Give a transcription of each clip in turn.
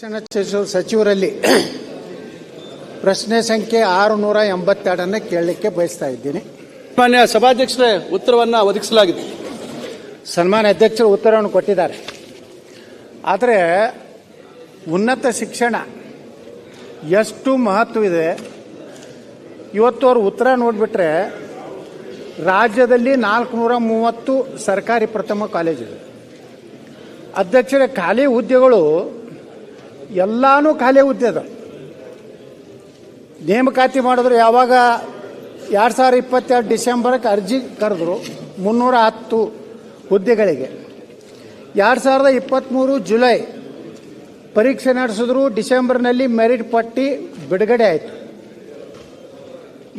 ಶಿಕ್ಷಣ ಸಚಿವರಲ್ಲಿ ಪ್ರಶ್ನೆ ಸಂಖ್ಯೆ ಆರು ನೂರ ಎಂಬತ್ತೆರಡನ್ನು ಕೇಳಲಿಕ್ಕೆ ಬಯಸ್ತಾ ಇದ್ದೀನಿ. ಮಾನ್ಯ ಸಭಾಧ್ಯಕ್ಷರೇ ಉತ್ತರವನ್ನು ಒದಗಿಸಲಾಗಿದೆ. ಸನ್ಮಾನ್ಯ ಅಧ್ಯಕ್ಷರು ಉತ್ತರವನ್ನು ಕೊಟ್ಟಿದ್ದಾರೆ. ಆದರೆ ಉನ್ನತ ಶಿಕ್ಷಣ ಎಷ್ಟು ಮಹತ್ವವಿದೆ ಇವತ್ತು ಅವ್ರ ಉತ್ತರ ನೋಡಿಬಿಟ್ರೆ ರಾಜ್ಯದಲ್ಲಿ ನಾಲ್ಕುನೂರ ಮೂವತ್ತು ಸರ್ಕಾರಿ ಪ್ರಥಮ ಕಾಲೇಜಿದೆ ಅಧ್ಯಕ್ಷರೇ ಖಾಲಿ ಹುದ್ದೆಗಳು ಎಲ್ಲಾನು ಖಾಲಿ ಹುದ್ದೆ ಅದ. ನೇಮಕಾತಿ ಮಾಡಿದ್ರು ಯಾವಾಗ ಎರಡು ಸಾವಿರ ಇಪ್ಪತ್ತೆರಡು ಡಿಸೆಂಬರ್ಗೆ ಅರ್ಜಿ ಕರೆದ್ರು ಮುನ್ನೂರ ಹತ್ತು ಹುದ್ದೆಗಳಿಗೆ. ಎರಡು ಸಾವಿರದ ಇಪ್ಪತ್ತ್ಮೂರು ಜುಲೈ ಪರೀಕ್ಷೆ ನಡೆಸಿದ್ರು ಡಿಸೆಂಬರ್ನಲ್ಲಿ ಮೆರಿಟ್ ಪಟ್ಟಿ ಬಿಡುಗಡೆ ಆಯಿತು.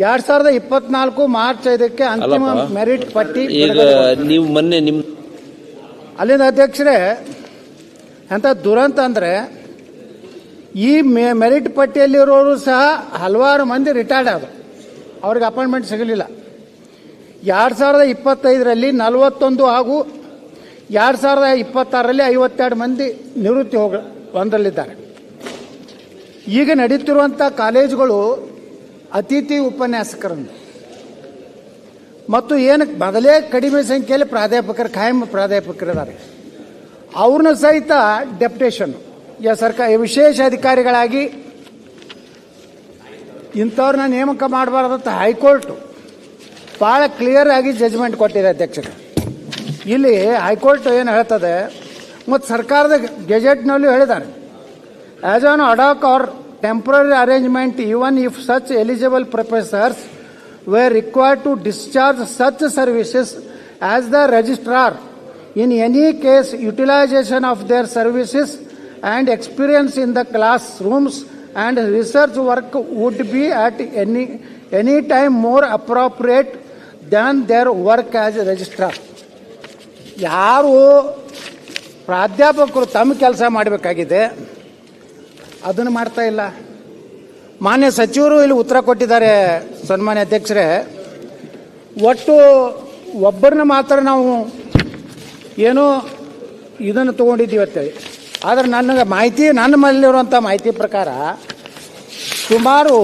ಎರಡು ಸಾವಿರದ ಇಪ್ಪತ್ನಾಲ್ಕು ಮಾರ್ಚ್ ಐದಕ್ಕೆ ಅಂತಿಮ ಮೆರಿಟ್ ಪಟ್ಟಿ ನೀವು ಮೊನ್ನೆ ನಿಮ್ಮ ಅಲ್ಲಿನ ಅಧ್ಯಕ್ಷರೇ ಎಂಥ ದುರಂತ ಅಂದರೆ ಈ ಮೆ, ಮೆರಿಟ್ ಪಟ್ಟಿಯಲ್ಲಿರೋರು ಸಹ ಹಲವಾರು ಮಂದಿ ರಿಟೈರ್ಡ್ ಆದರು. ಅವ್ರಿಗೆ ಅಪಾಯಿಂಟ್ಮೆಂಟ್ ಸಿಗಲಿಲ್ಲ. ಎರಡು ಸಾವಿರದ ಇಪ್ಪತ್ತೈದರಲ್ಲಿ ನಲವತ್ತೊಂದು ಹಾಗೂ ಎರಡು ಸಾವಿರದ ಇಪ್ಪತ್ತಾರರಲ್ಲಿ ಐವತ್ತೆರಡು ಮಂದಿ ನಿವೃತ್ತಿ ಹೋಗ, ಒಂದರಲ್ಲಿದ್ದಾರೆ. ಈಗ ನಡೀತಿರುವಂಥ ಕಾಲೇಜುಗಳು ಅತಿಥಿ ಉಪನ್ಯಾಸಕರನ್ನು ಮತ್ತು ಏನಕ್ಕೆ ಮೊದಲೇ ಕಡಿಮೆ ಸಂಖ್ಯೆಯಲ್ಲಿ ಪ್ರಾಧ್ಯಾಪಕರು, ಖಾಯಂ ಪ್ರಾಧ್ಯಾಪಕರಿದ್ದಾರೆ. ಅವ್ರನ್ನ ಸಹಿತ ಡೆಪ್ಟೇಷನ್ ಸರ್ಕಾರ ವಿಶೇಷ ಅಧಿಕಾರಿಗಳಾಗಿ ಇಂಥವ್ರನ್ನ ನೇಮಕ ಮಾಡಬಾರ್ದಂತ ಹೈಕೋರ್ಟು ಭಾಳ ಕ್ಲಿಯರ್ ಆಗಿ ಜಜ್ಮೆಂಟ್ ಕೊಟ್ಟಿದೆ ಅಧ್ಯಕ್ಷರು ಇಲ್ಲಿ ಹೈಕೋರ್ಟ್ ಏನು ಹೇಳ್ತದೆ ಮತ್ತು ಸರ್ಕಾರದ ಗೆಜೆಟ್ನಲ್ಲೂ ಹೇಳಿದ್ದಾರೆ as an ad hoc or temporary arrangement even if such eligible professors were required to discharge such services as the registrar. In any case, utilization of their services and experience in the classrooms and research work would be at any, any time more appropriate than their work as registrar. ಯಾರು ಪ್ರಾಧ್ಯಾಪಕರು ತಮ್ಮ ಕೆಲಸ ಮಾಡಬೇಕಾಗಿದೆ ಅದನ್ನು ಮಾಡ್ತಾ ಇಲ್ಲ ಮಾನ್ಯ ಸಚಿವರು ಇಲ್ಲಿ ಉತ್ತರ ಕೊಟ್ಟಿದ್ದಾರೆ ಸನ್ಮಾನ್ಯ ಅಧ್ಯಕ್ಷರೇ ಒಟ್ಟು ಒಬ್ಬರನ್ನ ಮಾತ್ರ ನಾವು ಏನೋ ಇದನ್ನು ತೊಗೊಂಡಿದ್ದೀವಿ ಅಂತೇಳಿ ಆದರೆ ನನಗೆ ಮಾಹಿತಿ ನನ್ನ ಮನೆಯಲ್ಲಿರುವಂಥ ಮಾಹಿತಿ ಪ್ರಕಾರ ಸುಮಾರು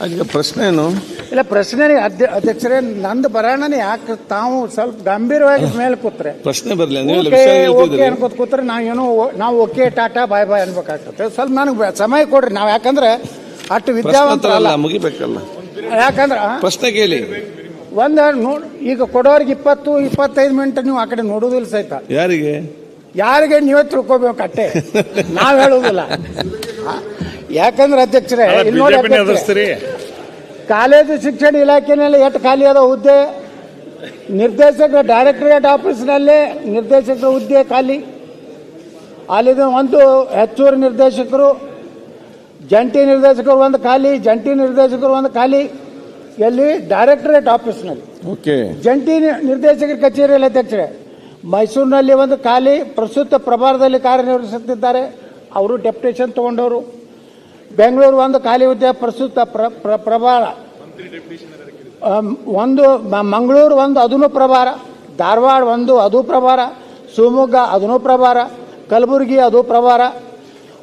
ಅದಕ್ಕೆ ಪ್ರಶ್ನೆ ಏನು? ಇಲ್ಲ ಪ್ರಶ್ನೆ ಅಧ್ಯ ಅಧ್ಯಕ್ಷರೇ ನಂದು ಬರೋಣನೆ ಯಾಕೆ ತಾವು ಸ್ವಲ್ಪ ಗಂಭೀರವಾಗಿ ಮೇಲೆ ಕೂತ್ರೆ? ಪ್ರಶ್ನೆ ಬರಲಿ ಅನ್ಕೋತ ಕೂತ್ರೆ ನಾವು ಏನೋ ನಾವು ಓಕೆ ಟಾಟಾ ಬಾಯ್ ಬಾಯ್ ಅನ್ಬೇಕಾಗ್ತದೆ. ಸ್ವಲ್ಪ ನನಗೆ ಸಮಯ ಕೊಡ್ರಿ. ನಾವು ಯಾಕಂದ್ರೆ ಅಷ್ಟು ವಿದ್ಯಾವಂತರಲ್ಲ. ಅಲ್ಲ ಮುಗಿಬೇಕಲ್ಲ. ಯಾಕಂದ್ರೆ ಪ್ರಶ್ನೆ ಕೇಳಿ. ಒಂದು ನೋಡ್ ಈಗ ಕೊಡೋರಿಗೆ ಇಪ್ಪತ್ತು ಇಪ್ಪತ್ತೈದು ಮಿನಿಟ್ ನೀವು ಆ ಕಡೆ ನೋಡುದಿಲ್ಲ ಸಹಿತ. ಯಾರಿಗೆ? ಯಾರಿಗೆ ನೀವೇ ತಿಳ್ಕೊಬೇಕು ಅಟ್ಟೆ. ನಾವು ಹೇಳುದಿಲ್ಲ ಯಾಕಂದ್ರೆ ಅಧ್ಯಕ್ಷರೇ ಇಲ್ಲಿ ನೋಡಿ ಅಧ್ಯಕ್ಷರೇ, ಕಾಲೇಜು ಶಿಕ್ಷಣ ಇಲಾಖೆನಲ್ಲಿ ಎಷ್ಟು ಖಾಲಿ ಅದ ಹುದ್ದೆ? ನಿರ್ದೇಶಕರ ಡೈರೆಕ್ಟರೇಟ್ ಆಫೀಸ್ನಲ್ಲಿ ನಿರ್ದೇಶಕರ ಹುದ್ದೆ ಖಾಲಿ. ಅಲ್ಲಿದು ಒಂದು ಹೆಚ್ಚುವರಿ ನಿರ್ದೇಶಕರು ಜಂಟಿ ನಿರ್ದೇಶಕರು ಒಂದು ಖಾಲಿ ಜಂಟಿ ನಿರ್ದೇಶಕರು ಒಂದು ಖಾಲಿ. ಎಲ್ಲಿ ಡೈರೆಕ್ಟರೇಟ್ ಆಫೀಸ್ನಲ್ಲಿ. ಓಕೆ. ಜಂಟಿ ನಿರ್ದೇಶಕರ ಕಚೇರಿಯಲ್ಲಿ ಅಧ್ಯಕ್ಷರೇ. ಮೈಸೂರಿನಲ್ಲಿ ಒಂದು ಖಾಲಿ ಪ್ರಸ್ತುತ ಪ್ರಭಾರದಲ್ಲಿ ಕಾರ್ಯನಿರ್ವಹಿಸುತ್ತಿದ್ದಾರೆ. ಅವರು ಡೆಪ್ಯುಟೇಷನ್ ತಗೊಂಡವರು. ಬೆಂಗಳೂರು ಒಂದು ಖಾಲಿ ಹುದ್ದೆ ಪ್ರಸ್ತುತ ಪ್ರ ಪ್ರ- ಪ್ರಭಾರ. ಒಂದು ಮಂಗಳೂರು ಒಂದು ಅದೂ ಪ್ರಭಾರ. ಧಾರವಾಡ ಒಂದು ಅದು ಪ್ರಭಾರ. ಶಿವಮೊಗ್ಗ ಅದೂ ಪ್ರಭಾರ. ಕಲಬುರಗಿ ಅದು ಪ್ರಭಾರ.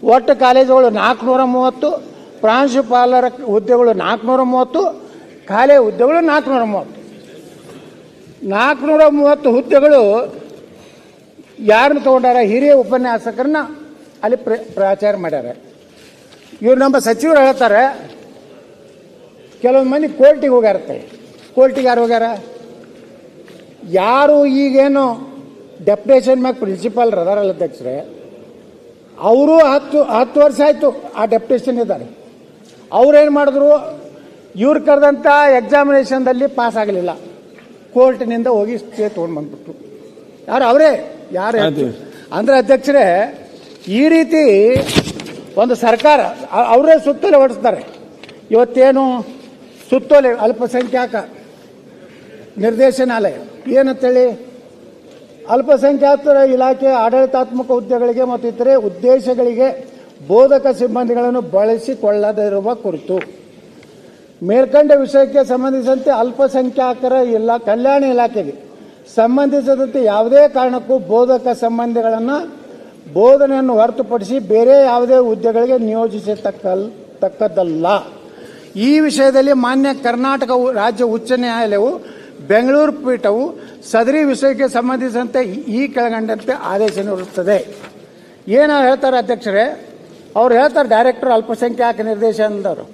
ಒಟ್ಟು ಕಾಲೇಜುಗಳು ನಾಲ್ಕುನೂರ ಮೂವತ್ತು. ಪ್ರಾಂಶುಪಾಲರ ಹುದ್ದೆಗಳು ನಾಲ್ಕುನೂರ ಮೂವತ್ತು. ಖಾಲಿ ಹುದ್ದೆಗಳು ನಾಲ್ಕುನೂರ ಮೂವತ್ತು ನಾಲ್ಕುನೂರ ಮೂವತ್ತು ಹುದ್ದೆಗಳು ಯಾರನ್ನು ತಗೊಂಡಾರ? ಹಿರಿಯ ಉಪನ್ಯಾಸಕರನ್ನ ಅಲ್ಲಿ ಪ್ರ, ಪ್ರಚಾರ ಮಾಡ್ಯಾರ. ಇವ್ರು ನಮ್ಮ ಸಚಿವರು ಹೇಳ್ತಾರೆ, ಕೆಲವೊಂದು ಮಂದಿ ಕೋರ್ಟಿಗೆ ಹೋಗ್ಯಾರತ್ತೆ. ಕೋರ್ಟಿಗೆ ಯಾರು ಹೋಗ್ಯಾರ? ಯಾರು ಈಗೇನು ಡೆಪ್ಯುಟೇಷನ್ ಮ್ಯಾಗ ಪ್ರಿನ್ಸಿಪಾಲ್ ಅದಾರಲ್ಲ ಅಧ್ಯಕ್ಷರೇ, ಅವರು ಹತ್ತು ಹತ್ತು ವರ್ಷ ಆಯಿತು ಆ ಡೆಪ್ಟೇಷನ್ ಇದ್ದಾರೆ. ಅವ್ರೇನು ಮಾಡಿದ್ರು? ಇವ್ರು ಕರೆದಂಥ ಎಕ್ಸಾಮಿನೇಷನ್ದಲ್ಲಿ ಪಾಸ್ ಆಗಲಿಲ್ಲ. ಕೋರ್ಟಿನಿಂದ ಹೋಗಿ ಸ್ಟೇ ತೊಗೊಂಡು ಬಂದ್ಬಿಟ್ರು. ಯಾರು ಅವರೇ? ಯಾರು ಅಂದರೆ ಅಂದ್ರೆ ಅಧ್ಯಕ್ಷರೇ ಈ ರೀತಿ ಒಂದು ಸರ್ಕಾರ ಅವರೇ ಸುತ್ತೋಲೆ ಹೊಡಿಸ್ತಾರೆ. ಇವತ್ತೇನು ಸುತ್ತೋಲೆ ಅಲ್ಪಸಂಖ್ಯಾತ ನಿರ್ದೇಶನಾಲಯ ಏನಂತೇಳಿ? ಅಲ್ಪಸಂಖ್ಯಾತರ ಇಲಾಖೆ ಆಡಳಿತಾತ್ಮಕ ಹುದ್ದೆಗಳಿಗೆ ಮತ್ತು ಇತರೆ ಉದ್ದೇಶಗಳಿಗೆ ಬೋಧಕ ಸಿಬ್ಬಂದಿಗಳನ್ನು ಬಳಸಿಕೊಳ್ಳದಿರುವ ಕುರಿತು. ಮೇಲ್ಕಂಡ ವಿಷಯಕ್ಕೆ ಸಂಬಂಧಿಸಿದಂತೆ ಅಲ್ಪಸಂಖ್ಯಾತರ ಇಲ್ಲ, ಕಲ್ಯಾಣ ಇಲಾಖೆಗೆ ಸಂಬಂಧಿಸಿದಂತೆ ಯಾವುದೇ ಕಾರಣಕ್ಕೂ ಬೋಧಕ ಸಂಬಂಧಿಗಳನ್ನು, ಬೋಧನೆಯನ್ನು ಹೊರತುಪಡಿಸಿ ಬೇರೆ ಯಾವುದೇ ಹುದ್ದೆಗಳಿಗೆ ನಿಯೋಜಿಸತಕ್ಕಲ್ ತಕ್ಕದ್ದಲ್ಲ ಈ ವಿಷಯದಲ್ಲಿ ಮಾನ್ಯ ಕರ್ನಾಟಕ ರಾಜ್ಯ ಉಚ್ಚ ನ್ಯಾಯಾಲಯವು ಬೆಂಗಳೂರು ಪೀಠವು ಸದರಿ ವಿಷಯಕ್ಕೆ ಸಂಬಂಧಿಸಿದಂತೆ ಈ ಕೆಳಗಂಡಂತೆ ಆದೇಶ ನೀಡುತ್ತದೆ ಏನು ಹೇಳ್ತಾರೆ ಅಧ್ಯಕ್ಷರೇ? ಅವ್ರು ಹೇಳ್ತಾರೆ, ಡೈರೆಕ್ಟರ್ ಅಲ್ಪಸಂಖ್ಯಾತ ನಿರ್ದೇಶನದವರು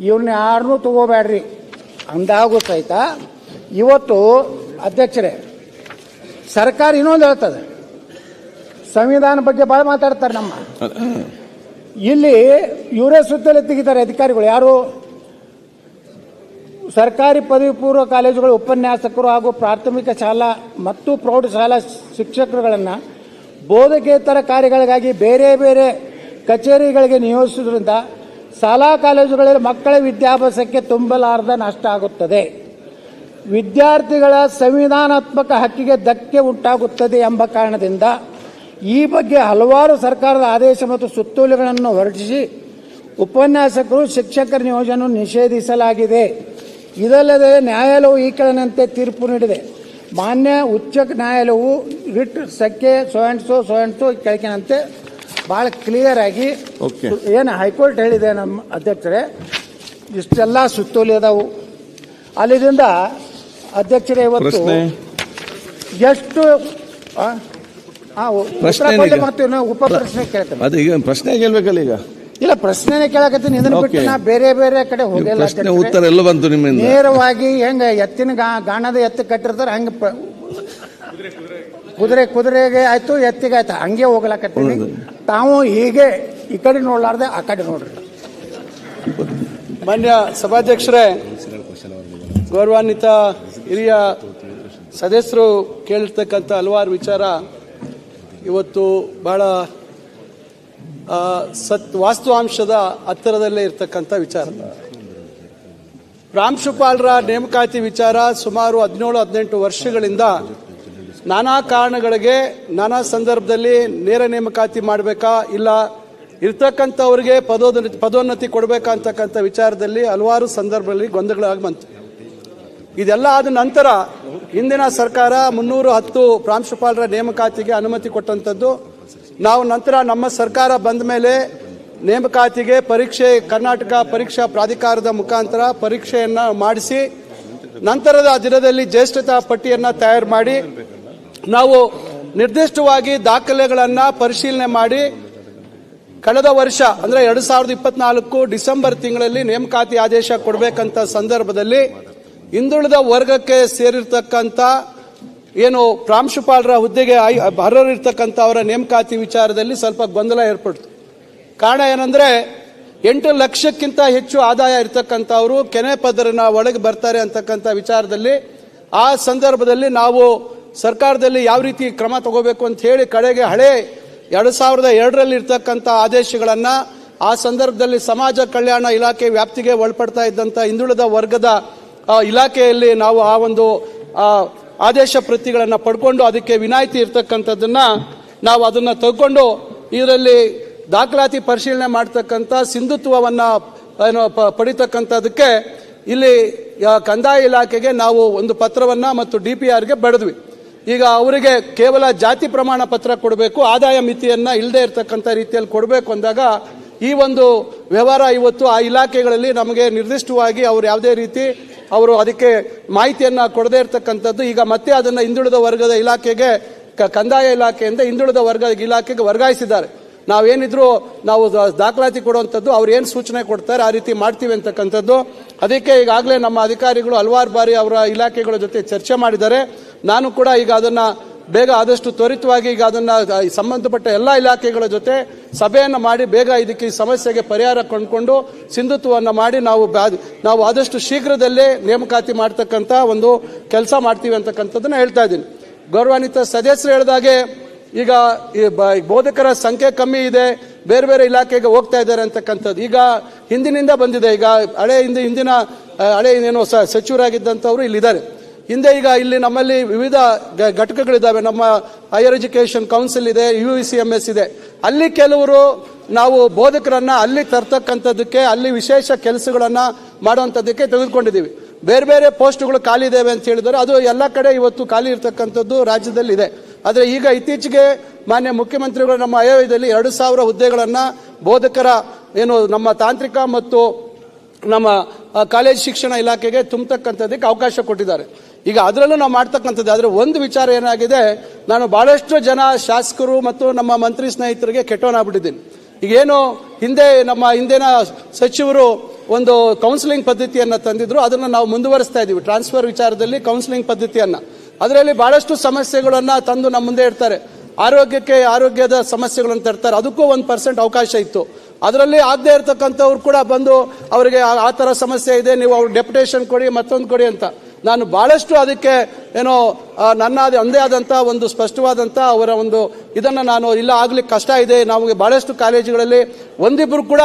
ಇವ್ರನ್ನ ಯಾರನ್ನೂ ತಗೋಬೇಡ್ರಿ. ಅಂದಾಗೂ ಸಹಿತ ಇವತ್ತು ಅಧ್ಯಕ್ಷರೇ, ಸರ್ಕಾರ ಇನ್ನೊಂದು ಹೇಳ್ತದೆ. ಸಂವಿಧಾನ ಬಗ್ಗೆ ಭಾಳ ಮಾತಾಡ್ತಾರೆ ನಮ್ಮ. ಇಲ್ಲಿ ಇವರೇ ಸುತ್ತಲೇ ತೆಗಿತಾರೆ ಅಧಿಕಾರಿಗಳು. ಯಾರು? ಸರ್ಕಾರಿ ಪದವಿ ಪೂರ್ವ ಕಾಲೇಜುಗಳ, ಉಪನ್ಯಾಸಕರು ಹಾಗೂ ಪ್ರಾಥಮಿಕ ಶಾಲಾ ಮತ್ತು ಪ್ರೌಢಶಾಲಾ ಶಿಕ್ಷಕರುಗಳನ್ನು ಬೋಧಕೇತರ ಕಾರ್ಯಗಳಿಗಾಗಿ ಬೇರೆ ಬೇರೆ ಕಚೇರಿಗಳಿಗೆ ನಿಯೋಜಿಸುವುದರಿಂದ ಶಾಲಾ ಕಾಲೇಜುಗಳಲ್ಲಿ ಮಕ್ಕಳ ವಿದ್ಯಾಭ್ಯಾಸಕ್ಕೆ ತುಂಬಲಾರದ ನಷ್ಟ ಆಗುತ್ತದೆ. ವಿದ್ಯಾರ್ಥಿಗಳ ಸಂವಿಧಾನಾತ್ಮಕ ಹಕ್ಕಿಗೆ ಧಕ್ಕೆ ಉಂಟಾಗುತ್ತದೆ ಎಂಬ ಕಾರಣದಿಂದ ಈ ಬಗ್ಗೆ ಹಲವಾರು ಸರ್ಕಾರದ ಆದೇಶ ಮತ್ತು ಸುತ್ತೋಲೆಗಳನ್ನು ಹೊರಡಿಸಿ ಉಪನ್ಯಾಸಕರು ಶಿಕ್ಷಕರ ನಿಯೋಜನೆ ನಿಷೇಧಿಸಲಾಗಿದೆ. ಇದಲ್ಲದೆ ನ್ಯಾಯಾಲಯವು ಈ ಕೆಳನಂತೆ ತೀರ್ಪು ನೀಡಿದೆ. ಮಾನ್ಯ ಉಚ್ಚ ನ್ಯಾಯಾಲಯವು ರಿಟ್ ಸಕ್ಕೆ ಸೊಯಂಟ್ಸೋ ಸೊಯಂಟ್ಸೋ ಕೆಳಕಿನಂತೆ ಭಾಳ ಕ್ಲಿಯರ್ ಆಗಿ Okay. ಏನು ಹೈಕೋರ್ಟ್ ಹೇಳಿದೆ ನಮ್ಮ ಅಧ್ಯಕ್ಷರೇ ಇಷ್ಟೆಲ್ಲ ಸುತ್ತೋಲೆ ಅದಾವು ಅಲ್ಲಿದಿಂದ ಅಧ್ಯಕ್ಷರೇ ಇವತ್ತು ಪ್ರಶ್ನೆ ಎಷ್ಟು ಆ? ಆ, ಉತ್ತರ ಪ್ರಶ್ನೆ ಕೊಡ್ಲಿ ಈಗ? ಮತ್ತು ಇನ್ನೂ ಉಪ ಪ್ರಶ್ನೆ ಕೇಳ್ತೇನೆ ಅದು ಈಗ ಪ್ರಶ್ನೆ ಕೇಳ್ಬೇಕಲ್ಲ ಈಗ ಇಲ್ಲ ಪ್ರಶ್ನೆನೇ ಕೇಳಕತ್ತೀನಿ ಇದನ್ನ ಬಿಟ್ಟು. ನಾ ಬೇರೆ ಬೇರೆ ಕಡೆ ಹೋಗಿಲ್ಲ ಪ್ರಶ್ನೆ ಅಧ್ಯಕ್ಷರೇ. ಉತ್ತರ ಎಲ್ಲ ಬಂತು ನಿಮ್ಮಿಂದ ನೇರವಾಗಿ ಹೆಂಗ ಎತ್ತಿನ ಗಾ- ಗಾಣದ ಎತ್ತ ಕಟ್ಟಿರ್ತಾರೆ ಹಂಗ ಪ- ಕುದುರೆ ಕುದುರೆಗೆ ಆಯ್ತು ಎತ್ತಿಗೆ ಆಯ್ತು. ಹಂಗೆ ಹೋಗ್ಲಾಕತ್ತೀನಿ. ತಾವು ಹೀಗೆ ಈ ಕಡೆ ನೋಡ್ಲಾರ್ದೆ ಆ ಕಡೆ ನೋಡ್ರಿ. ಮಾನ್ಯ ಸಭಾಧ್ಯಕ್ಷರೇ ಗೌರವಾನ್ವಿತ ಹಿರಿಯ ಸದಸ್ಯರು ಕೇಳಿರ್ತಕ್ಕಂಥ ಹಲವಾರು ವಿಚಾರ ಇವತ್ತು ಬಹಳ ಆ, ಸತ್ ವಾಸ್ತವಾಂಶದ ಹತ್ತಿರದಲ್ಲೇ ಇರ್ತಕ್ಕಂಥ ವಿಚಾರ. ಪ್ರಾಂಶುಪಾಲರ ನೇಮಕಾತಿ ವಿಚಾರ ಸುಮಾರು ಹದಿನೇಳು ಹದಿನೆಂಟು ವರ್ಷಗಳಿಂದ ನಾನಾ ಕಾರಣಗಳಿಗೆ ನಾನಾ ಸಂದರ್ಭದಲ್ಲಿ ನೇರ ನೇಮಕಾತಿ ಮಾಡಬೇಕಾ ಇಲ್ಲ ಇರ್ತಕ್ಕಂಥವ್ರಿಗೆ ಪದೋನ್ನತಿ ಪದೋನ್ನತಿ ಕೊಡಬೇಕಾ ಅಂತಕ್ಕಂಥ ವಿಚಾರದಲ್ಲಿ ಹಲವಾರು ಸಂದರ್ಭದಲ್ಲಿ ಗೊಂದಲಗಳಾಗಿ ಬಂತು. ಇದೆಲ್ಲ ಆದ ನಂತರ ಹಿಂದಿನ ಸರ್ಕಾರ ಮುನ್ನೂರು ಹತ್ತು ಪ್ರಾಂಶುಪಾಲರ ನೇಮಕಾತಿಗೆ ಅನುಮತಿ ಕೊಟ್ಟಂಥದ್ದು. ನಾವು ನಂತರ ನಮ್ಮ ಸರ್ಕಾರ ಬಂದ ಮೇಲೆ ನೇಮಕಾತಿಗೆ ಪರೀಕ್ಷೆ, ಕರ್ನಾಟಕ ಪರೀಕ್ಷಾ ಪ್ರಾಧಿಕಾರದ ಮುಖಾಂತರ ಪರೀಕ್ಷೆಯನ್ನು ಮಾಡಿಸಿ, ನಂತರದ ದಿನದಲ್ಲಿ ಜ್ಯೇಷ್ಠತಾ ಪಟ್ಟಿಯನ್ನು ತಯಾರು ಮಾಡಿ ನಾವು ನಿರ್ದಿಷ್ಟವಾಗಿ ದಾಖಲೆಗಳನ್ನು ಪರಿಶೀಲನೆ ಮಾಡಿ ಕಳೆದ ವರ್ಷ, ಅಂದ್ರೆ ಎರಡ್ ಸಾವಿರದ ಇಪ್ಪತ್ನಾಲ್ಕು ಡಿಸೆಂಬರ್ ತಿಂಗಳಲ್ಲಿ ನೇಮಕಾತಿ ಆದೇಶ ಕೊಡಬೇಕಂತ ಸಂದರ್ಭದಲ್ಲಿ ಹಿಂದುಳಿದ ವರ್ಗಕ್ಕೆ ಸೇರಿರ್ತಕ್ಕಂಥ ಏನು ಪ್ರಾಂಶುಪಾಲರ ಹುದ್ದೆಗೆ ಅರ್ಹರಿರ್ತಕ್ಕಂಥ ಅವರ ನೇಮಕಾತಿ ವಿಚಾರದಲ್ಲಿ ಸ್ವಲ್ಪ ಗೊಂದಲ ಏರ್ಪಡ್ತು. ಕಾರಣ ಏನಂದ್ರೆ ಎಂಟು ಲಕ್ಷಕ್ಕಿಂತ ಹೆಚ್ಚು ಆದಾಯ ಇರ್ತಕ್ಕಂಥವ್ರು ಕೆನೆ ಪದರನ ಒಳಗೆ ಬರ್ತಾರೆ ಅಂತಕ್ಕಂಥ ವಿಚಾರದಲ್ಲಿ ಆ ಸಂದರ್ಭದಲ್ಲಿ ನಾವು ಸರ್ಕಾರದಲ್ಲಿ ಯಾವ ರೀತಿ ಕ್ರಮ ತಗೋಬೇಕು ಅಂತ ಹೇಳಿ ಕಡೆಗೆ ಹಳೆ ಎರಡು ಸಾವಿರದ ಎರಡರಲ್ಲಿ ಇರ್ತಕ್ಕಂಥ ಆದೇಶಗಳನ್ನ ಆ ಸಂದರ್ಭದಲ್ಲಿ ಸಮಾಜ ಕಲ್ಯಾಣ ಇಲಾಖೆ ವ್ಯಾಪ್ತಿಗೆ ಒಳಪಡ್ತಾ ಇದ್ದಂಥ ಹಿಂದುಳಿದ ವರ್ಗದ ಇಲಾಖೆಯಲ್ಲಿ ನಾವು ಆ ಒಂದು ಆದೇಶ ಪ್ರತಿಗಳನ್ನು ಪಡ್ಕೊಂಡು ಅದಕ್ಕೆ ವಿನಾಯಿತಿ ಇರ್ತಕ್ಕಂಥದ್ದನ್ನ ನಾವು ಅದನ್ನ ತಗೊಂಡು ಇದರಲ್ಲಿ ದಾಖಲಾತಿ ಪರಿಶೀಲನೆ ಮಾಡ್ತಕ್ಕಂಥ ಸಿಂಧುತ್ವವನ್ನ, ಏನು, ಪ- ಪಡಿತಕ್ಕಂಥದ್ದಕ್ಕೆ ಇಲ್ಲಿ ಕಂದಾಯ ಇಲಾಖೆಗೆ ನಾವು ಒಂದು ಪತ್ರವನ್ನ ಮತ್ತು ಡಿ ಪಿ ಆರ್ಗೆ ಬರೆದ್ವಿ. ಈಗ ಅವರಿಗೆ ಕೇವಲ ಜಾತಿ ಪ್ರಮಾಣ ಪತ್ರ ಕೊಡಬೇಕು, ಆದಾಯ ಮಿತಿಯನ್ನ ಇಲ್ಲದೆ ಇರತಕ್ಕಂಥ ರೀತಿಯಲ್ಲಿ ಕೊಡಬೇಕು ಅಂದಾಗ ಈ ಒಂದು ವ್ಯವಹಾರ ಇವತ್ತು ಆ ಇಲಾಖೆಗಳಲ್ಲಿ ನಮಗೆ ನಿರ್ದಿಷ್ಟವಾಗಿ ಅವರು ಯಾವುದೇ ರೀತಿ ಅವರು ಅದಕ್ಕೆ ಮಾಹಿತಿಯನ್ನ ಕೊಡದೇ ಇರತಕ್ಕಂಥದ್ದು. ಈಗ ಮತ್ತೆ ಅದನ್ನ ಹಿಂದುಳಿದ ವರ್ಗದ ಇಲಾಖೆಗೆ ಕಂದಾಯ ಇಲಾಖೆಯಿಂದ ಹಿಂದುಳಿದ ವರ್ಗ ಇಲಾಖೆಗೆ ವರ್ಗಾಯಿಸಿದ್ದಾರೆ. ನಾವೇನಿದ್ರು ನಾವು ದಾಖಲಾತಿ ಕೊಡುವಂಥದ್ದು, ಅವ್ರು ಏನು ಸೂಚನೆ ಕೊಡ್ತಾರೆ ಆ ರೀತಿ ಮಾಡ್ತೀವಿ ಅಂತಕ್ಕಂಥದ್ದು. ಅದಕ್ಕೆ ಈಗಾಗಲೇ ನಮ್ಮ ಅಧಿಕಾರಿಗಳು ಹಲವಾರು ಬಾರಿ ಅವರ ಇಲಾಖೆಗಳ ಜೊತೆ ಚರ್ಚೆ ಮಾಡಿದ್ದಾರೆ. ನಾನು ಕೂಡ ಈಗ ಅದನ್ನು ಬೇಗ ಆದಷ್ಟು ತ್ವರಿತವಾಗಿ ಈಗ ಅದನ್ನು ಸಂಬಂಧಪಟ್ಟ ಎಲ್ಲ ಇಲಾಖೆಗಳ ಜೊತೆ ಸಭೆಯನ್ನು ಮಾಡಿ ಬೇಗ ಇದಕ್ಕೆ ಈ ಸಮಸ್ಯೆಗೆ ಪರಿಹಾರ ಕಂಡುಕೊಂಡು ಸಿಂಧುತ್ವವನ್ನು ಮಾಡಿ ನಾವು ನಾವು ಆದಷ್ಟು ಶೀಘ್ರದಲ್ಲೇ ನೇಮಕಾತಿ ಮಾಡ್ತಕ್ಕಂಥ ಒಂದು ಕೆಲಸ ಮಾಡ್ತೀವಿ ಅಂತಕ್ಕಂಥದ್ದನ್ನು ಹೇಳ್ತಾ ಇದ್ದೀನಿ. ಗೌರವಾನ್ವಿತ ಸದಸ್ಯರು ಹೇಳಿದಾಗೆ ಈಗ ಈ ಬೋಧಕರ ಸಂಖ್ಯೆ ಕಮ್ಮಿ ಇದೆ, ಬೇರೆ ಬೇರೆ ಇಲಾಖೆಗೆ ಹೋಗ್ತಾ ಇದ್ದಾರೆ ಅಂತಕ್ಕಂಥದ್ದು. ಈಗ ಹಿಂದಿನಿಂದ ಬಂದಿದೆ. ಈಗ ಹಳೆ ಹಿಂದೆ, ಹಿಂದಿನ ಹಳೆ ಏನೋ ಸಚಿವರಾಗಿದ್ದಂಥವ್ರು ಇಲ್ಲಿದ್ದಾರೆ. ಹಿಂದೆ ಈಗ ಇಲ್ಲಿ ನಮ್ಮಲ್ಲಿ ವಿವಿಧ ಘಟಕಗಳಿದ್ದಾವೆ. ನಮ್ಮ ಹೈಯರ್ ಎಜುಕೇಷನ್ ಕೌನ್ಸಿಲ್ ಇದೆ ಯು ಸಿ ಎಂ ಎಸ್ ಇದೆ. ಅಲ್ಲಿ ಕೆಲವರು ನಾವು ಬೋಧಕರನ್ನ ಅಲ್ಲಿ ತರ್ತಕ್ಕಂಥದ್ದಕ್ಕೆ, ಅಲ್ಲಿ ವಿಶೇಷ ಕೆಲಸಗಳನ್ನ ಮಾಡುವಂಥದ್ದಕ್ಕೆ ತೆಗೆದುಕೊಂಡಿದ್ದೀವಿ. ಬೇರೆ ಬೇರೆ ಪೋಸ್ಟ್ಗಳು ಖಾಲಿ ಇದಾವೆ ಅಂತ ಹೇಳಿದರೆ ಅದು ಎಲ್ಲ ಕಡೆ ಇವತ್ತು ಖಾಲಿ ಇರತಕ್ಕಂಥದ್ದು ರಾಜ್ಯದಲ್ಲಿ ಇದೆ ಆದರೆ ಈಗ ಇತ್ತೀಚೆಗೆ ಮಾನ್ಯ ಮುಖ್ಯಮಂತ್ರಿಗಳು ನಮ್ಮ ಆಯವ್ಯದಲ್ಲಿ ಎರಡು ಸಾವಿರ ಹುದ್ದೆಗಳನ್ನು ಬೋಧಕರ ಏನು ನಮ್ಮ ತಾಂತ್ರಿಕ ಮತ್ತು ನಮ್ಮ ಕಾಲೇಜ್ ಶಿಕ್ಷಣ ಇಲಾಖೆಗೆ ತುಂಬತಕ್ಕಂಥದ್ದಕ್ಕೆ ಅವಕಾಶ ಕೊಟ್ಟಿದ್ದಾರೆ. ಈಗ ಅದರಲ್ಲೂ ನಾವು ಮಾಡ್ತಕ್ಕಂಥದ್ದು. ಆದರೆ ಒಂದು ವಿಚಾರ ಏನಾಗಿದೆ, ನಾನು ಭಾಳಷ್ಟು ಜನ ಶಾಸಕರು ಮತ್ತು ನಮ್ಮ ಮಂತ್ರಿ ಸ್ನೇಹಿತರಿಗೆ ಕೆಟ್ಟವನಾಗ್ಬಿಟ್ಟಿದ್ದೀನಿ ಈಗೇನು ಹಿಂದೆ ನಮ್ಮ ಹಿಂದಿನ ಸಚಿವರು ಒಂದು ಕೌನ್ಸಿಲಿಂಗ್ ಪದ್ಧತಿಯನ್ನು ತಂದಿದ್ರು. ಅದನ್ನು ನಾವು ಮುಂದುವರಿಸ್ತಾ ಇದ್ದೀವಿ ಟ್ರಾನ್ಸ್ಫರ್ ವಿಚಾರದಲ್ಲಿ ಕೌನ್ಸಿಲಿಂಗ್ ಪದ್ಧತಿಯನ್ನು. ಅದರಲ್ಲಿ ಭಾಳಷ್ಟು ಸಮಸ್ಯೆಗಳನ್ನು ತಂದು ನಮ್ಮ ಮುಂದೆ ಇಡ್ತಾರೆ. ಆರೋಗ್ಯಕ್ಕೆ ಆರೋಗ್ಯದ ಸಮಸ್ಯೆಗಳನ್ನು ತರ್ತಾರೆ. ಅದಕ್ಕೂ ಒಂದು ಪರ್ಸೆಂಟ್ ಅವಕಾಶ ಇತ್ತು. ಅದರಲ್ಲಿ ಆಗದೆ ಇರತಕ್ಕಂಥವ್ರು ಕೂಡ ಬಂದು ಅವರಿಗೆ ಆ ಥರ ಸಮಸ್ಯೆ ಇದೆ, ನೀವು ಅವ್ರ ಡೆಪ್ಯುಟೇಷನ್ ಕೊಡಿ, ಮತ್ತೊಂದು ಕೊಡಿ ಅಂತ. ನಾನು ಬಹಳಷ್ಟು ಅದಕ್ಕೆ ಏನೋ ಆ, ನನ್ನ ಅದೇ ಒಂದೇ ಆದಂಥ ಒಂದು ಸ್ಪಷ್ಟವಾದಂಥ ಅವರ ಒಂದು ಇದನ್ನು ನಾನು ಇಲ್ಲ ಆಗ್ಲಿಕ್ಕೆ ಕಷ್ಟ ಇದೆ. ನಮಗೆ ಬಹಳಷ್ಟು ಕಾಲೇಜುಗಳಲ್ಲಿ ಒಂದಿಬ್ಬರು ಕೂಡ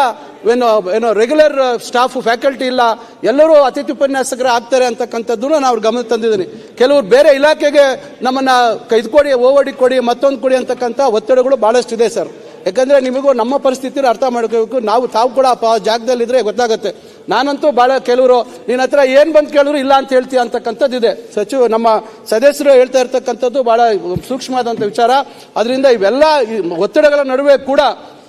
ಏನೋ ಏನೋ ರೆಗ್ಯುಲರ್ ಸ್ಟಾಫ್ ಫ್ಯಾಕಲ್ಟಿ ಇಲ್ಲ. ಎಲ್ಲರೂ ಅತಿಥಿ ಉಪನ್ಯಾಸಕರೇ ಆಗ್ತಾರೆ ಅಂತಕ್ಕಂಥದ್ದನ್ನು ನಾವು ಗಮನ ತಂದಿದ್ದೀನಿ. ಕೆಲವರು ಬೇರೆ ಇಲಾಖೆಗೆ ನಮ್ಮನ್ನು ಕೈದ್ಕೊಡಿ ಕೊಡಿ ಓವಡಿ ಕೊಡಿ ಮತ್ತೊಂದು ಕೊಡಿ ಅಂತಕ್ಕಂಥ ಒತ್ತಡಗಳು ಬಹಳಷ್ಟು ಇದೆ ಸರ್. ಯಾಕಂದ್ರೆ ನಿಮಗೂ ನಮ್ಮ ಪರಿಸ್ಥಿತಿ ಅರ್ಥ ಮಾಡ್ಕೋಬೇಕು. ನಾವು ತಾವು ಕೂಡ ಆ ಜಾಗದಲ್ಲಿದ್ರೆ ಗೊತ್ತಾಗುತ್ತೆ. ನಾನಂತೂ ಬಹಳ ಕೆಲವರು, ನಿನ್ನ ಹತ್ರ ಏನು ಬಂದು ಕೇಳಿದ್ರು ಇಲ್ಲ ಅಂತ ಹೇಳ್ತೀಯ ಅಂತಕ್ಕಂಥದ್ದು ಇದೆ. ಸಚಿವ, ನಮ್ಮ ಸದಸ್ಯರು ಹೇಳ್ತಾ ಇರ್ತಕ್ಕಂಥದ್ದು ಬಹಳ ಸೂಕ್ಷ್ಮವಾದಂಥ ವಿಚಾರ. ಅದರಿಂದ ಇವೆಲ್ಲ ಒತ್ತಡಗಳ ನಡುವೆ ಕೂಡ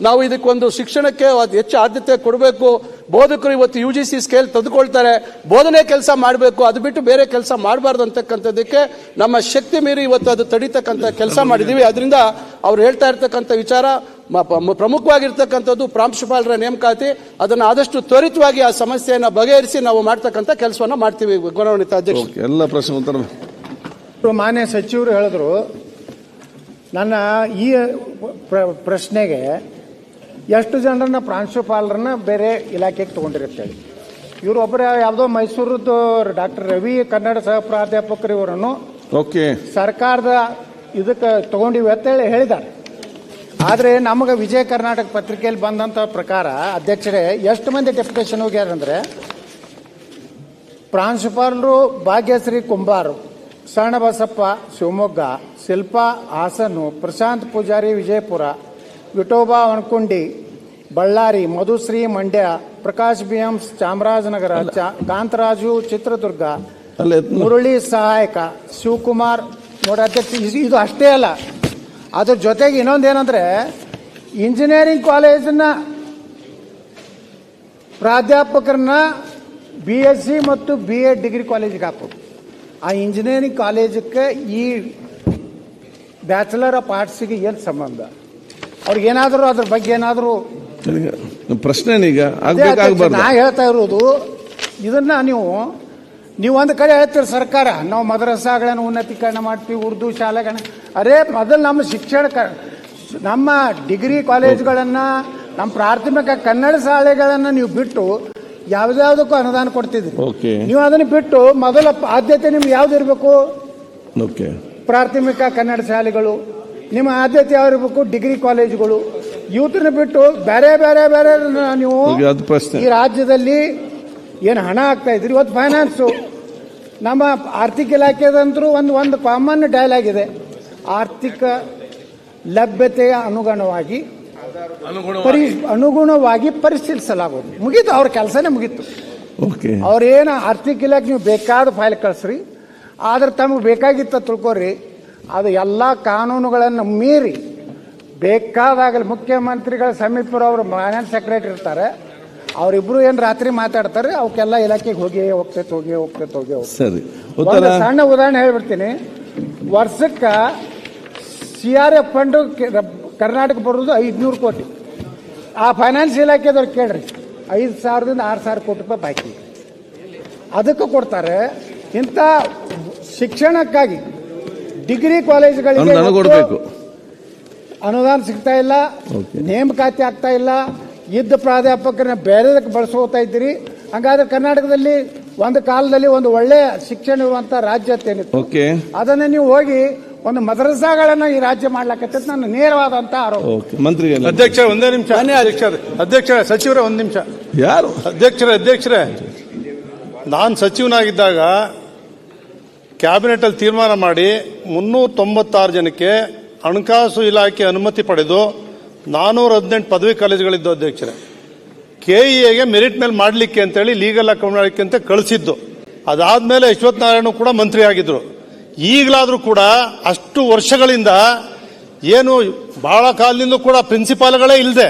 ನಾವು ಇದಕ್ಕೊಂದು ಶಿಕ್ಷಣಕ್ಕೆ ಹೆಚ್ಚು ಆದ್ಯತೆ ಕೊಡಬೇಕು. ಬೋಧಕರು ಇವತ್ತು ಯು ಜಿ ಸಿ ಸ್ಕೇಲ್ ತೆಗೆದುಕೊಳ್ತಾರೆ. ಬೋಧನೆ ಕೆಲಸ ಮಾಡಬೇಕು. ಅದು ಬಿಟ್ಟು ಬೇರೆ ಕೆಲಸ ಮಾಡಬಾರ್ದು ಅಂತಕ್ಕಂಥದ್ದಕ್ಕೆ ನಮ್ಮ ಶಕ್ತಿ ಮೀರಿ ಇವತ್ತು ಅದು ತಡಿತಕ್ಕಂಥ ಕೆಲಸ ಮಾಡಿದ್ದೀವಿ ಅದರಿಂದ ಅವ್ರು ಹೇಳ್ತಾ ಇರ್ತಕ್ಕಂಥ ವಿಚಾರ ಪ್ರಮುಖವಾಗಿರ್ತಕ್ಕಂಥದ್ದು ಪ್ರಾಂಶುಪಾಲರ ನೇಮಕಾತಿ. ಅದನ್ನು ಆದಷ್ಟು ತ್ವರಿತವಾಗಿ ಆ ಸಮಸ್ಯೆಯನ್ನು ಬಗೆಹರಿಸಿ ನಾವು ಮಾಡ್ತಕ್ಕಂಥ ಕೆಲಸವನ್ನು ಮಾಡ್ತೀವಿ ಗೌರವಾನ್ವಿತ ಅಧ್ಯಕ್ಷ. ಓಕೆ ಎಲ್ಲ ಪ್ರಶ್ನೆ ಉತ್ತರ. ಮಾನ್ಯ ಸಚಿವರು ಹೇಳಿದ್ರು ನನ್ನ ಈ ಪ್ರಶ್ನೆಗೆ ಎಷ್ಟು ಜನರನ್ನ ಪ್ರಾಂಶುಪಾಲರನ್ನ ಬೇರೆ ಇಲಾಖೆಗೆ ತಗೊಂಡಿರುತ್ತೇಳಿ ಇವರು ಒಬ್ಬರ ಯಾವುದೋ ಮೈಸೂರದ್ದು ಡಾಕ್ಟರ್ ರವಿ ಕನ್ನಡ ಸಹ ಪ್ರಾಧ್ಯಾಪಕರು ಇವರನ್ನು ಓಕೆ. ಸರ್ಕಾರದ ಇದಕ್ಕೆ ತಗೊಂಡಿವಿ ಅಂತೇಳಿ ಹೇಳಿದ್ದಾರೆ. ಆದರೆ ನಮಗೆ ವಿಜಯ ಕರ್ನಾಟಕ ಪತ್ರಿಕೆಯಲ್ಲಿ ಬಂದಂಥ ಪ್ರಕಾರ ಅಧ್ಯಕ್ಷರೇ ಎಷ್ಟು ಮಂದಿ ಡೆಪ್ಯುಟೇಷನ್ ಹೋಗ್ಯಾರಂದ್ರೆ ಪ್ರಾಂಶುಪಾಲರು ಭಾಗ್ಯಶ್ರೀ ಕುಂಬಾರು ಶರಣಬಸಪ್ಪ ಶಿವಮೊಗ್ಗ ಶಿಲ್ಪಾ ಹಾಸನು ಪ್ರಶಾಂತ್ ಪೂಜಾರಿ ವಿಜಯಪುರ ವಿಠೋಬಾ ವಣಕುಂಡಿ ಬಳ್ಳಾರಿ ಮಧುಶ್ರೀ ಮಂಡ್ಯ ಪ್ರಕಾಶ್ ಬಿ ಎಂ ಚಾಮರಾಜನಗರ ಕಾಂತರಾಜು ಚಿತ್ರದುರ್ಗ ಮುರುಳಿ ಸಹಾಯಕ ಶಿವಕುಮಾರ್. ನೋಡಿ ಅಧ್ಯಕ್ಷ ಇದು ಅಷ್ಟೇ ಅಲ್ಲ. ಅದ್ರ ಜೊತೆಗೆ ಇನ್ನೊಂದೇನಂದ್ರೆ ಇಂಜಿನಿಯರಿಂಗ್ ಕಾಲೇಜನ್ನ ಪ್ರಾಧ್ಯಾಪಕರನ್ನ ಬಿ ಎಸ್ ಸಿ ಮತ್ತು ಬಿ ಎಡ್ ಡಿಗ್ರಿ ಕಾಲೇಜಿಗೆ ಹಾಕೋದು ಆ ಇಂಜಿನಿಯರಿಂಗ್ ಕಾಲೇಜಕ್ಕೆ ಈ ಬ್ಯಾಚುಲರ್ ಆಫ್ ಆರ್ಟ್ಸಿಗೆ ಏನು ಸಂಬಂಧ? ಅವ್ರಿಗೇನಾದರೂ ಅದ್ರ ಬಗ್ಗೆ ಏನಾದರೂ ಪ್ರಶ್ನೆ ಈಗ ನಾ ಹೇಳ್ತಾ ಇರೋದು ಇದನ್ನ ನೀವು ನೀವು ಒಂದು ಕಡೆ ಹೇಳ್ತೀರಿ ಸರ್ಕಾರ ನಾವು ಮದ್ರಸಾಗಳನ್ನು ಉನ್ನತೀಕರಣ ಮಾಡ್ತೀವಿ ಉರ್ದು ಶಾಲೆಗಳನ್ನ ಅರೇ ಮೊದಲು ನಮ್ಮ ಶಿಕ್ಷಣ ನಮ್ಮ ಡಿಗ್ರಿ ಕಾಲೇಜ್ಗಳನ್ನು ನಮ್ಮ ಪ್ರಾಥಮಿಕ ಕನ್ನಡ ಶಾಲೆಗಳನ್ನು ನೀವು ಬಿಟ್ಟು ಯಾವ್ದಾವುದಕ್ಕೂ ಅನುದಾನ ಕೊಡ್ತಿದ್ರಿ ನೀವು ಅದನ್ನು ಬಿಟ್ಟು ಮೊದಲ ಆದ್ಯತೆ ನಿಮ್ಗೆ ಯಾವ್ದು ಇರಬೇಕು ಪ್ರಾಥಮಿಕ ಕನ್ನಡ ಶಾಲೆಗಳು ನಿಮ್ಮ ಆದ್ಯತೆ ಯಾವ ಇರಬೇಕು ಡಿಗ್ರಿ ಕಾಲೇಜುಗಳು ಯೂತ್ನ ಬಿಟ್ಟು ಬೇರೆ ಬೇರೆ ಬೇರೆ ನೀವು ಈ ರಾಜ್ಯದಲ್ಲಿ ಏನು ಹಣ ಆಗ್ತಾ ಇದ್ರಿ? ಇವತ್ತು ಫೈನಾನ್ಸು ನಮ್ಮ ಆರ್ಥಿಕ ಇಲಾಖೆದಂತರೂ ಒಂದು ಒಂದು ಕಾಮನ್ ಡೈಲಾಗ್ ಇದೆ ಆರ್ಥಿಕ ಲಭ್ಯತೆಯ ಅನುಗುಣವಾಗಿ ಪರಿ ಅನುಗುಣವಾಗಿ ಪರಿಶೀಲಿಸಲಾಗುವುದು. ಮುಗೀತು ಅವ್ರ ಕೆಲಸನೇ ಮುಗೀತು. ಅವ್ರೇನು ಆರ್ಥಿಕ ಇಲಾಖೆ ನೀವು ಬೇಕಾದ ಫೈಲ್ ಕಳಿಸ್ರಿ. ಆದ್ರೆ ತಮಗೆ ಬೇಕಾಗಿತ್ತ ತಿಳ್ಕೊರಿ ಅದು ಎಲ್ಲ ಕಾನೂನುಗಳನ್ನು ಮೀರಿ ಬೇಕಾದಾಗಲಿ ಮುಖ್ಯಮಂತ್ರಿಗಳ ಸಮೀಪರವರು ಫೈನಾನ್ಸ್ ಸೆಕ್ರೆಟರಿ ಇರ್ತಾರೆ. ಅವರಿಬ್ರು ಏನು ರಾತ್ರಿ ಮಾತಾಡ್ತಾರೆ ಅವಕ್ಕೆಲ್ಲ ಇಲಾಖೆಗೆ ಹೋಗಿ ಹೋಗ್ತೈತೆ ಹೋಗಿ ಹೋಗ್ತೈತೆ ಹೋಗಿ ಹೋಗ್ತೈತೆ. ಸರಿ. ಒಂದು ಸಣ್ಣ ಉದಾಹರಣೆ ಹೇಳ್ಬಿಡ್ತೀನಿ. ವರ್ಷಕ್ಕ C R F fund Karnataka ಬರೋದು ಐದ್ನೂರು ಕೋಟಿ. ಆ ಫೈನಾನ್ಸ್ ಇಲಾಖೆದವ್ರು ಕೇಳ್ರಿ ಐದು ಸಾವಿರದಿಂದ ಆರು ಸಾವಿರ ಕೋಟಿ ರೂಪಾಯಿ ಬಾಕಿ. ಅದಕ್ಕೆ ಕೊಡ್ತಾರೆ ಇಂಥ ಶಿಕ್ಷಣಕ್ಕಾಗಿ ಡಿಗ್ರಿ ಕಾಲೇಜುಗಳಿಗೆ ಅನುದಾನ ಸಿಗ್ತಾ ಇಲ್ಲ ನೇಮಕಾತಿ ಆಗ್ತಾ ಇಲ್ಲ ಇದ್ದ ಪ್ರಾಧ್ಯಾಪಕರನ್ನ ಬೇರೆದಕ್ಕೆ ಬಳಸ್ಕೋತಾ ಇದ್ದೀರಿ. ಹಂಗಾದ್ರೆ ಕರ್ನಾಟಕದಲ್ಲಿ ಒಂದು ಕಾಲದಲ್ಲಿ ಒಂದು ಒಳ್ಳೆಯ ಶಿಕ್ಷಣ ಇರುವಂತ ರಾಜ್ಯ ಓಕೆ. ಅದನ್ನ ನೀವು ಹೋಗಿ ಒಂದು ಮದ್ರಸಾಗಳನ್ನ ಈ ರಾಜ್ಯ ಮಾಡ್ಲಾಕತ್ತ ನನ್ನ ನೇರವಾದಂತ ಆರೋಪ. ಮಂತ್ರಿ ಮಂತ್ರಿಗಳು. ಅಧ್ಯಕ್ಷ ಒಂದೇ ನಿಮಿಷ. ಅಧ್ಯಕ್ಷ ಅಧ್ಯಕ್ಷ ಸಚಿವರೇ ಒಂದು ನಿಮಿಷ. ಯಾರು? ಅಧ್ಯಕ್ಷರೇ ಅಧ್ಯಕ್ಷರೇ. ನಾನು ಸಚಿವನಾಗಿದ್ದಾಗ ಕ್ಯಾಬಿನೆಟ್ ಅಲ್ಲಿ ತೀರ್ಮಾನ ಮಾಡಿ ಮುನ್ನೂರ ತೊಂಬತ್ತಾರು ಜನಕ್ಕೆ ಹಣಕಾಸು ಇಲಾಖೆ ಅನುಮತಿ ಪಡೆದು ನಾನೂರ ಹದಿನೆಂಟು ಪದವಿ ಕಾಲೇಜುಗಳಿದ್ದು ಅಧ್ಯಕ್ಷರೇ. ಎಗೆ ಮೆರಿಟ್ ಮೇಲೆ ಮಾಡಲಿಕ್ಕೆ ಅಂತೇಳಿ ಲೀಗಲ್ ಅಕೌಂಟ್ ಮಾಡಲಿಕ್ಕೆ ಅಂತ ಕಳಿಸಿದ್ದು. ಅದಾದ್ಮೇಲೆ ಯಶವಂತ ನಾರಾಯಣ ಕೂಡ ಮಂತ್ರಿ ಆಗಿದ್ರು. ಈಗಲಾದರೂ ಕೂಡ ಅಷ್ಟು ವರ್ಷಗಳಿಂದ ಏನು ಭಾಳ ಕಾಲದಿಂದ ಕೂಡ ಪ್ರಿನ್ಸಿಪಾಲ್ಗಳೇ ಇಲ್ಲದೆ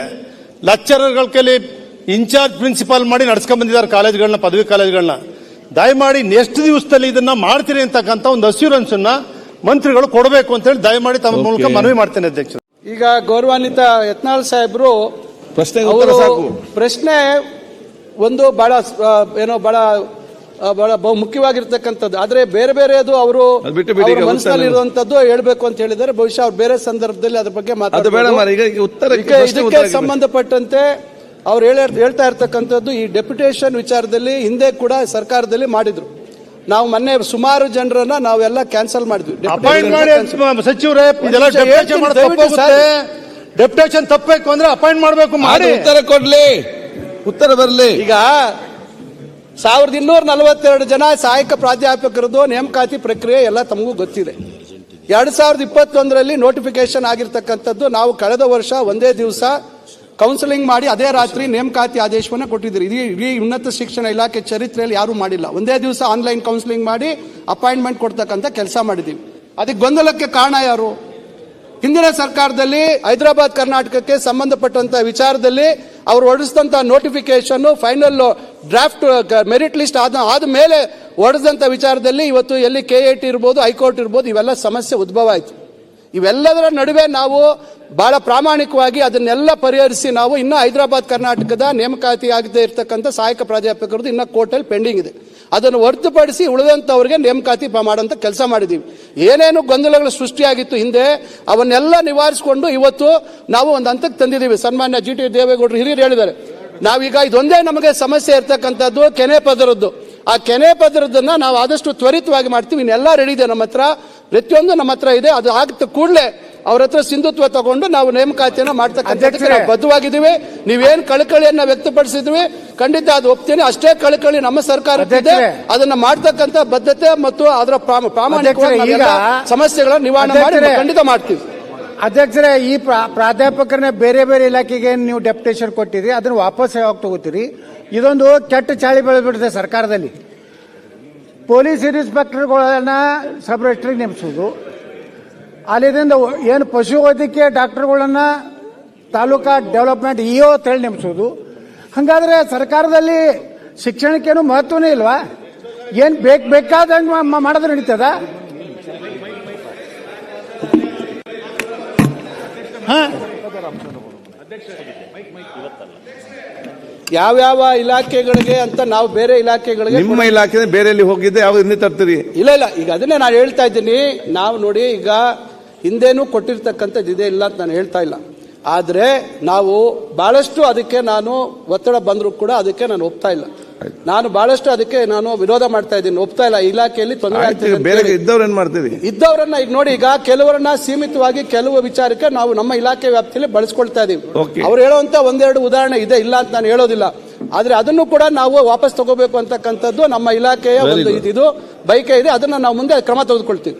ಲೆಕ್ಚರರ್ಗಳ ಕೈಲಿ ಇನ್ಚಾರ್ಜ್ ಪ್ರಿನ್ಸಿಪಾಲ್ ಮಾಡಿ ನಡ್ಸ್ಕೊಂಡ್ ಬಂದಿದ್ದಾರೆ ಕಾಲೇಜ್ಗಳನ್ನ ಪದವಿ ಕಾಲೇಜ್ಗಳನ್ನ. ದಯಮಾಡಿ ನೆಕ್ಸ್ಟ್ ದಿವಸದಲ್ಲಿ ಇದನ್ನ ಮಾಡ್ತೀರಿ ಅಂತಕ್ಕಂಥ ಒಂದು ಅಸ್ಯೂರೆನ್ಸ್ ಅನ್ನ ಮಂತ್ರಿಗಳು ಕೊಡಬೇಕು ಅಂತ ಹೇಳಿ ದಯಮಾಡಿ ತಮ್ಮ ಮೂಲಕ ಮನವಿ ಮಾಡ್ತೇನೆ ಅಧ್ಯಕ್ಷ ಈಗ ಗೌರವಾನ್ವಿತ ಯತ್ನಾಳ್ ಸಾಹೇಬ್ರು ಪ್ರಶ್ನೆ ಪ್ರಶ್ನೆ ಒಂದು ಬಹಳ ಏನೋ ಬಹಳ ಬಹಳ ಬಹು ಮುಖ್ಯವಾಗಿರ್ತಕ್ಕಂಥದ್ದು. ಆದ್ರೆ ಬೇರೆ ಬೇರೆ ಅದು ಅವರು ಮನಸ್ಸಲ್ಲಿರುವಂತದ್ದು ಹೇಳ್ಬೇಕು ಅಂತ ಹೇಳಿದರೆ ಬಹುಶಃ ಅವ್ರು ಬೇರೆ ಸಂದರ್ಭದಲ್ಲಿ ಅದ್ರ ಬಗ್ಗೆ ಉತ್ತರಕ್ಕೆ ಇದಕ್ಕೆ- ಸಂಬಂಧಪಟ್ಟಂತೆ ಅವ್ರು ಹೇಳ ಹೇಳ್ತಾ ಇರ್ತಕ್ಕಂಥದ್ದು ಈ ಡೆಪ್ಯುಟೇಷನ್ ವಿಚಾರದಲ್ಲಿ ಹಿಂದೆ ಕೂಡ ಸರ್ಕಾರದಲ್ಲಿ ಮಾಡಿದ್ರು. ನಾವು ಮೊನ್ನೆ ಸುಮಾರು ಜನರನ್ನ ನಾವೆಲ್ಲ ಕ್ಯಾನ್ಸಲ್ ಮಾಡಿದ್ವಿ. ಅಪಾಯಿಂಟ್ ಮಾಡಿ ಸಚಿವರೇ ಇದೆಲ್ಲ ನಿಮಿಷ ಡೆಪ್ಯುಟೇಷನ್ ಹೇಳ್ತೀನಿ, ತಪ್ಪಾಗುತ್ತೆ. ಡೆಪ್ಯುಟೇಷನ್ ತಪ್ಪಬೇಕು ಅಂದ್ರೆ ಅಪಾಯಿಂಟ್ ಮಾಡಬೇಕು ಮಾಡಿ. ಉತ್ತರ ಕೊಡ್ಲಿ. ಉತ್ತರ ಬರಲಿ. ಈಗ ಸಾವಿರದ ಇನ್ನೂರ ನಲವತ್ತೆರಡು ಜನ ಸಹಾಯಕ ಪ್ರಾಧ್ಯಾಪಕರದ್ದು ನೇಮಕಾತಿ ಪ್ರಕ್ರಿಯೆ ಎಲ್ಲ ತಮಗೂ ಗೊತ್ತಿದೆ. ಎರಡ್ ಸಾವಿರದ ಇಪ್ಪತ್ತೊಂದರಲ್ಲಿ ನೋಟಿಫಿಕೇಶನ್ ಆಗಿರ್ತಕ್ಕಂಥದ್ದು ನಾವು ಕಳೆದ ವರ್ಷ ಒಂದೇ ದಿವಸ ಕೌನ್ಸಿಲಿಂಗ್ ಮಾಡಿ ಅದೇ ರಾತ್ರಿ ನೇಮಕಾತಿ ಆದೇಶವನ್ನು ಕೊಟ್ಟಿದ್ದೀರಿ. ಇಡೀ ಇಡೀ ಉನ್ನತ ಶಿಕ್ಷಣ ಇಲಾಖೆ ಚರಿತ್ರೆಯಲ್ಲಿ ಯಾರೂ ಮಾಡಿಲ್ಲ. ಒಂದೇ ದಿವಸ ಆನ್ಲೈನ್ ಕೌನ್ಸಿಲಿಂಗ್ ಮಾಡಿ ಅಪಾಯಿಂಟ್ಮೆಂಟ್ ಕೊಡ್ತಕ್ಕಂಥ ಕೆಲಸ ಮಾಡಿದ್ದೀವಿ. ಅದಕ್ಕೆ ಗೊಂದಲಕ್ಕೆ ಕಾರಣ ಯಾರು? ಹಿಂದಿನ ಸರ್ಕಾರದಲ್ಲಿ ಹೈದರಾಬಾದ್ ಕರ್ನಾಟಕಕ್ಕೆ ಸಂಬಂಧಪಟ್ಟಂತ ವಿಚಾರದಲ್ಲಿ ಅವರು ಹೊರಡಿಸಿದಂತ notification final draft merit list ಆದ ಮೇಲೆ ಹೊಡೆದಂಥ ವಿಚಾರದಲ್ಲಿ ಇವತ್ತು ಎಲ್ಲಿ ಕೆ ಎ ಟಿ ಇರ್ಬೋದು ಹೈಕೋರ್ಟ್ ಇರ್ಬೋದು, ಇವೆಲ್ಲ ಸಮಸ್ಯೆ ಉದ್ಭವ ಆಯಿತು. ಇವೆಲ್ಲದರ ನಡುವೆ ನಾವು ಬಹಳ ಪ್ರಾಮಾಣಿಕವಾಗಿ ಅದನ್ನೆಲ್ಲ ಪರಿಹರಿಸಿ ನಾವು ಇನ್ನು ಹೈದರಾಬಾದ್, ಕರ್ನಾಟಕದ ನೇಮಕಾತಿ ಆಗದೆ ಇರತಕ್ಕಂಥ ಸಹಾಯಕ ಪ್ರಾಧ್ಯಾಪಕರದ್ದು ಇನ್ನೂ ಕೋರ್ಟಲ್ಲಿ ಪೆಂಡಿಂಗ್ ಇದೆ. ಅದನ್ನು ಹೊರತುಪಡಿಸಿ ಉಳಿದಂಥವ್ರಿಗೆ ನೇಮಕಾತಿ ಮಾಡೋಂಥ ಕೆಲಸ ಮಾಡಿದ್ದೀವಿ. ಏನೇನು ಗೊಂದಲಗಳು ಸೃಷ್ಟಿಯಾಗಿತ್ತು ಹಿಂದೆ, ಅವನ್ನೆಲ್ಲ ನಿವಾರಿಸಿಕೊಂಡು ಇವತ್ತು ನಾವು ಒಂದು ಹಂತಕ್ಕೆ ತಂದಿದ್ದೀವಿ. ಸನ್ಮಾನ್ಯ ಜಿ ಟಿ ದೇವೇಗೌಡರು ಹಿರಿಯರು ಹೇಳಿದ್ದಾರೆ, ನಾವೀಗ ಇದೊಂದೇ ನಮಗೆ ಸಮಸ್ಯೆ ಇರ್ತಕ್ಕಂಥದ್ದು ಕೆನೆ ಪದರದ್ದು. ಆ ಕೆನೆ ಪದರದನ್ನು ನಾವು ಆದಷ್ಟು ತ್ವರಿತವಾಗಿ ಮಾಡ್ತೀವಿ. ಇನ್ನೆಲ್ಲ ರೆಡಿ ಇದೆ. ನಮ್ಮ ಹತ್ರ ಪ್ರತಿಯೊಂದು ನಮ್ಮ ಹತ್ರ ಇದೆ. ಅದು ಆಗ್ತ ಕೂಡಲೇ ಅವ್ರ ಹತ್ರ ಸಿಂಧುತ್ವ ತಗೊಂಡು ನಾವು ನೇಮಕಾತಿಯನ್ನು ಮಾಡ್ತಕ್ಕಂಥ ಬದ್ಧವಾಗಿದ್ದೀವಿ. ನೀವೇನು ಕಳಕಳಿಯನ್ನ ವ್ಯಕ್ತಪಡಿಸಿದ್ವಿ? ಖಂಡಿತ ಅದು ಒಪ್ತೀನಿ. ಅಷ್ಟೇ ಕಳಕಳಿ ನಮ್ಮ ಸರ್ಕಾರಕ್ಕಿದೆ. ಅಧ್ಯಕ್ಷರೇ. ಅದನ್ನ ಮಾಡ್ತಕ್ಕಂಥ ಬದ್ಧತೆ ಮತ್ತು ಅದರ ಪ್ರಾಮಾಣಿಕ ಸಮಸ್ಯೆಗಳನ್ನ ನಿವಾರಣೆ ಮಾಡಿ ಖಂಡಿತ ಮಾಡ್ತೀವಿ. ಅಧ್ಯಕ್ಷರೇ ಈ ಪ್ರಾ- ಪ್ರಾಧ್ಯಾಪಕರನ್ನ ಬೇರೆ ಬೇರೆ ಇಲಾಖೆಗೆ ನೀವು ಡೆಪ್ಯುಟೇಷನ್ ಕೊಟ್ಟಿದ್ರಿ ಅದನ್ನ ವಾಪಸ್ ಯಾವಾಗ ತಗೋತೀರಿ? ಇದೊಂದು ಕೆಟ್ಟ ಚಾಳಿ ಬೆಳೆದ್ಬಿಟ್ಟಿದೆ ಸರ್ಕಾರದಲ್ಲಿ. ಪೊಲೀಸ್ ಇನ್ಸ್ಪೆಕ್ಟರ್ಗಳನ್ನ ಸಬ್ ರಿಜಿಸ್ಟ್ರಿಗೆ ನೇಮಿಸೋದು. ಅಲ್ಲಿಂದ ಏನು ಪಶು ವೈದ್ಯಕೀಯ ಡಾಕ್ಟರ್ಗಳನ್ನ ತಾಲೂಕಾ ಡೆವಲಪ್ಮೆಂಟ್ ಇ ಒ ಹೇಳಿ ನೇಮಿಸೋದು. ಹಾಗಾದ್ರೆ ಸರ್ಕಾರದಲ್ಲಿ ಶಿಕ್ಷಣಕ್ಕೇನು ಮಹತ್ವನೇ ಇಲ್ವಾ? ಏನು ಬೇಕು ಬೇಕಾದಂಗೆ ಮಾಡೋದು ನಡೀತದ? ಯಾವ್ಯಾವ ಇಲಾಖೆಗಳಿಗೆ ಅಂತ ನಾವು ಬೇರೆ ಇಲಾಖೆಗಳಿಗೆ ನಿಮ್ಮ ಇಲಾಖೆ ಬೇರೆಯಲ್ಲಿ ಹೋಗಿದ್ದೆ ಯಾವ ಹಿಂದೆ ತರ್ತೀರಿ? ಇಲ್ಲ ಇಲ್ಲ ಈಗ ಅದನ್ನೇ ನಾನು ಹೇಳ್ತಾ ಇದ್ದೀನಿ. ನಾವು ನೋಡಿ ಈಗ ಹಿಂದೇನೂ ಕೊಟ್ಟಿರ್ತಕ್ಕಂಥದ್ದು ಇದೆ ಇಲ್ಲ ಅಂತ ನಾನು ಹೇಳ್ತಾ ಇಲ್ಲ. ಆದರೆ ನಾವು ಭಾಳಷ್ಟು ಅದಕ್ಕೆ ನಾನು ಒತ್ತಡ ಬಂದರೂ ಕೂಡ ಅದಕ್ಕೆ ನಾನು ಒಪ್ತಾ ಇಲ್ಲ. ನಾನು ಬಹಳಷ್ಟು ಅದಕ್ಕೆ ನಾನು ವಿರೋಧ ಮಾಡ್ತಾ ಇದ್ದೀನಿ ಒಪ್ತಾ ಇಲ್ಲ ಇಲಾಖೆಯಲ್ಲಿ ತೊಂದರೆ ಆಗ್ತಿದೆ ಬೇರೆ ಹೇಳಿ. ಇದ್ದವ್ರು ಏನ್ ಮಾಡ್ತೀರಿ ಇದ್ದವರನ್ನ ಈಗ ನೋಡಿ ಈಗ ಕೆಲವರನ್ನ ಸೀಮಿತವಾಗಿ ಕೆಲವು ವಿಚಾರಕ್ಕೆ ನಾವು ನಮ್ಮ ಇಲಾಖೆ ವ್ಯಾಪ್ತಿಯಲ್ಲಿ ಬಳಸ್ಕೊಳ್ತಾ ಇದೀವಿ. ಅವ್ರು ಹೇಳುವಂತ ಒಂದೆರಡು ಉದಾಹರಣೆ ಇದೆ ಇಲ್ಲ ಅಂತ ನಾನು ಹೇಳೋದಿಲ್ಲ ಆದ್ರೆ ಅದನ್ನು ಕೂಡ ನಾವು ವಾಪಸ್ ತಗೋಬೇಕು ಅಂತಕ್ಕಂಥದ್ದು ನಮ್ಮ ಇಲಾಖೆಯ ಒಂದು. ಇದು ಬೈಕೆ ಇದೆ ಅದನ್ನ ನಾವು ಮುಂದೆ ಕ್ರಮ ತೆಗೆದುಕೊಳ್ತೀವಿ